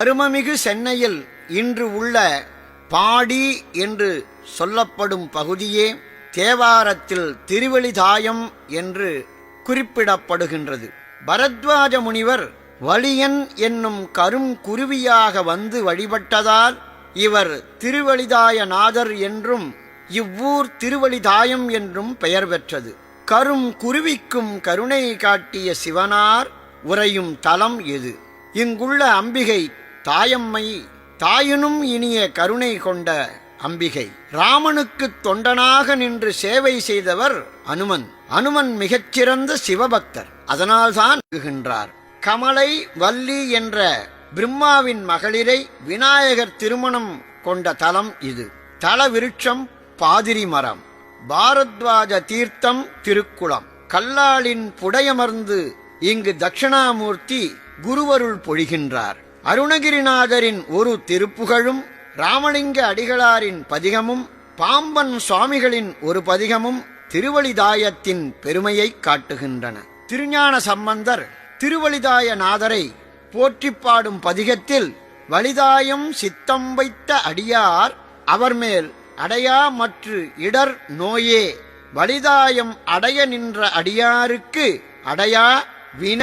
அருமமிகு சென்னையில் இன்று உள்ள பாடி என்று சொல்லப்படும் பகுதியே தேவாரத்தில் திருவெளிதாயம் என்று குறிப்பிடப்படுகின்றது. பரத்வாஜ முனிவர் வலியன் என்னும் கரும் குருவியாக வந்து வழிபட்டதால் இவர் திருவழிதாயநாதர் என்றும் இவ்வூர் திருவழிதாயம் என்றும் பெயர் பெற்றது. கரும் குருவிக்கும் கருணை காட்டிய சிவனார் உறையும் தலம் எது இங்குள்ள அம்பிகை தாயம்மை தாயினும் இனிய கருணை கொண்ட அம்பிகை. ராமனுக்கு தொண்டனாக நின்று சேவை செய்தவர் அனுமன். அனுமன் மிகச்சிறந்த சிவபக்தர். அதனால்தான் கமலை வள்ளி என்ற பிரம்மாவின் மகளிரை விநாயகர் திருமணம் கொண்ட தலம் இது. தல விருட்சம் பாதிரி மரம். பாரத்வாஜ தீர்த்தம் திருக்குளம். கல்லாளின் புடையமர்ந்து இங்கு தட்சிணாமூர்த்தி குருவருள் பொழிகின்றார். அருணகிரிநாதரின் ஒரு திருப்புகழும் ராமலிங்க அடிகளாரின் பதிகமும் பாம்பன் சுவாமிகளின் ஒரு பதிகமும் திருவழிதாயத்தின் பெருமையை காட்டுகின்றன. திருஞான சம்பந்தர் திருவழிதாயநாதரை போற்றிப் பாடும் பதிகத்தில் வலிதாயம் சித்தம் வைத்த அடியார் அவர் மேல் அடையா மற்று இடர் நோயே வலிதாயம் அடைய நின்ற அடியாருக்கு அடையா வின